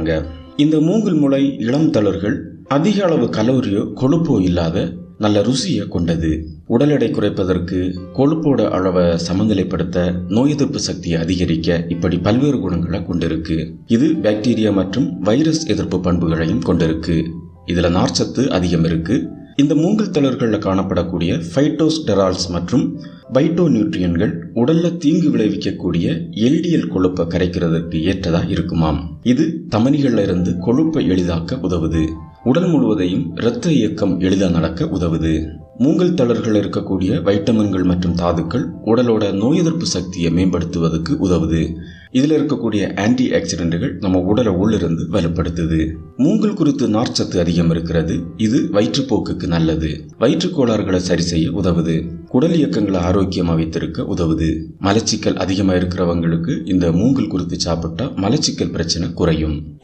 சொல்றாங்க இந்த மூங்கில் முளை இளம் தளர்கள் அதிக அளவு கலோரியோ கொழுப்போ இல்லாத நல்ல ருசியை கொண்டது. உடல் எடை குறைப்பதற்கு கொழுப்போட அளவை சமநிலைப்படுத்த நோய் எதிர்ப்பு சக்தியை அதிகரிக்க இப்படி பல்வேறு குணங்களை கொண்டிருக்கு. இது பாக்டீரியா மற்றும் வைரஸ் எதிர்ப்பு பண்புகளையும் கொண்டிருக்கு. இதுல நார்ச்சத்து அதிகம் இருக்கு. இந்த மூங்கில் தளர்களில் காணப்படக்கூடிய ஃபைட்டோஸ்டெரால்ஸ் மற்றும் பைட்டோ நியூட்ரியன்கள் உடல்ல தீங்கு விளைவிக்கக்கூடிய எல்டிஎல் கொழுப்பை கரைக்கிறதுக்கு ஏற்றதா இருக்குமாம். இது தமனிகள்ல இருந்து கொழுப்பை எளிதாக்க உதவுது. உடல் முழுவதையும் இரத்த இயக்கம் எளிதாக நடக்க உதவுது. மூங்கல் தளர்கள் இருக்கக்கூடிய வைட்டமின்கள் மற்றும் தாதுக்கள் உடலோட நோய் எதிர்ப்பு சக்தியை மேம்படுத்துவதற்கு உதவுது. இதில் இருக்கக்கூடிய ஆன்டி ஆக்சிடென்ட்கள் நம்ம உடலை உள்ளிருந்து வலுப்படுத்துது. மூங்கல் குறித்து நார்ச்சத்து அதிகம் இருக்கிறது. இது வயிற்றுப்போக்குக்கு நல்லது. வயிற்றுக் கோளாறுகளை சரி செய்ய உதவுது. குடல் இயக்கங்களை ஆரோக்கியமாக வைத்திருக்க உதவுது. மலச்சிக்கல் அதிகமாக இருக்கிறவங்களுக்கு இந்த மூங்கல் குறித்து சாப்பிட்டா மலச்சிக்கல் பிரச்சனை குறையும்.